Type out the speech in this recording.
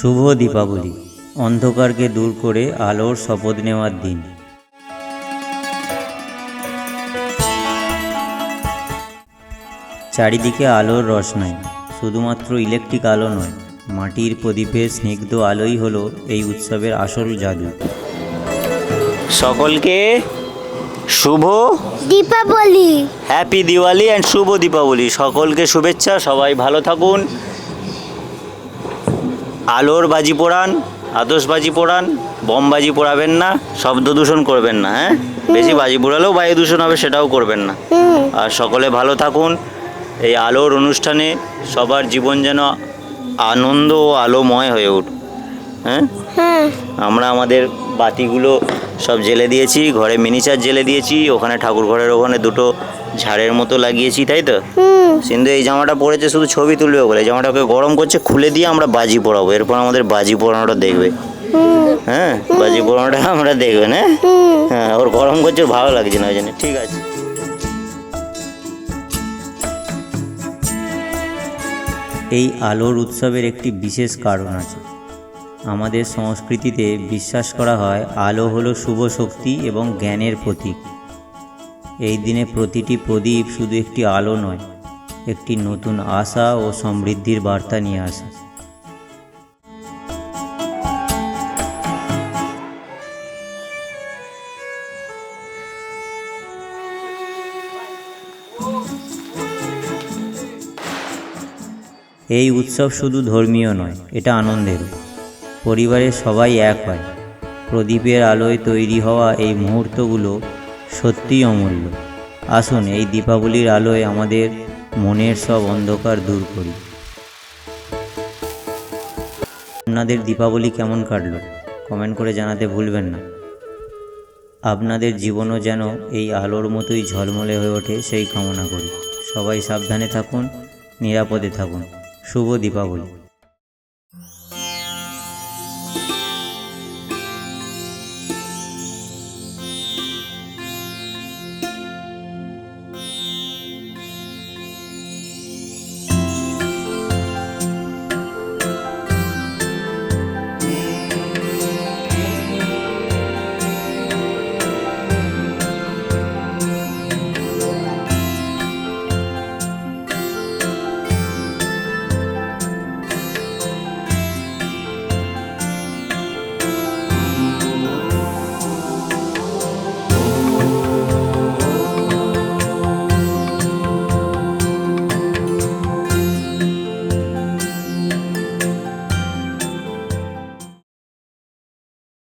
শুভ দীপাবলি। অন্ধকারকে দূর করে আলোর শপথ নেওয়ার দিন। চারিদিকে আলোর রসনাই শুধুমাত্র ইলেকট্রিক আলো নয় মাটির প্রদীপের স্নিগ্ধ আলোই হলো এই উৎসবের আসল জাদু। সকলকে শুভ দীপাবলি। হ্যাপি দিওয়ালি অ্যান্ড শুভ দীপাবলি। সকলকে শুভেচ্ছা সবাই ভালো থাকুন। আলোর বাজি পোড়ান আতসবাজি পোড়ান, বম বাজি পোড়াবেন না, শব্দ দূষণ করবেন না হ্যাঁ? বেশি বাজি পোড়ালেও বায়ু দূষণ হবে, সেটাও করবেন না। আর সকলে ভালো থাকুন। এই আলোর অনুষ্ঠানে সবার জীবন যেন আনন্দ ও আলোময় হয়ে উঠুক। হ্যাঁ? হ্যাঁ। আমরা আমাদের বাতিগুলো সব জেলে দিয়েছি ঘরে মিনিচার জেলে দিয়েছি ওখানে ঠাকুর ঘরের ওখানে দুটো ঝাড়ের মতো লাগিয়েছি তাই তো? সিন্ধু এই জামাটা পরেছে শুধু ছবি তুলবে বলে এই জামাটাকে গরম করছে খুলে দিয়ে আমরা বাজি পড়াবো এরপর আমাদের বাজি পোড়ানোটা দেখবে। হ্যাঁ? বাজি পোড়ানোটা আমরা দেখবে না? হ্যাঁ ওর গরম করছে ওর ভালো লাগছে না ওই জন্য ঠিক আছে। এই আলোর উৎসবের একটি বিশেষ কারণ আছে। আমাদের সংস্কৃতিতে বিশ্বাস করা হয় আলো হলো শুভ শক্তি এবং জ্ঞানের প্রতীক। এই দিনে প্রতিটি প্রদীপ শুধু একটি আলো নয়, একটি নতুন আশা ও সমৃদ্ধির বার্তা নিয়ে আসে। এই উৎসব শুধু ধর্মীয় নয়, এটা আনন্দেরও। পরিবারের সবাই এক হয়। প্রদীপের আলোয় তৈরি হওয়া এই মুহূর্তগুলো সত্যিই অমূল্য। আসুন, এই দীপাবলির আলোয় আমাদের মনের সব অন্ধকার দূর করি। আপনাদের দীপাবলি কেমন কাটলো? কমেন্ট করে জানাতে ভুলবেন না। আপনাদের জীবনও যেন এই আলোর মতোই ঝলমলে হয়ে ওঠে সেই কামনা করি। সবাই সাবধানে থাকুন, নিরাপদে থাকুন। শুভ দীপাবলি।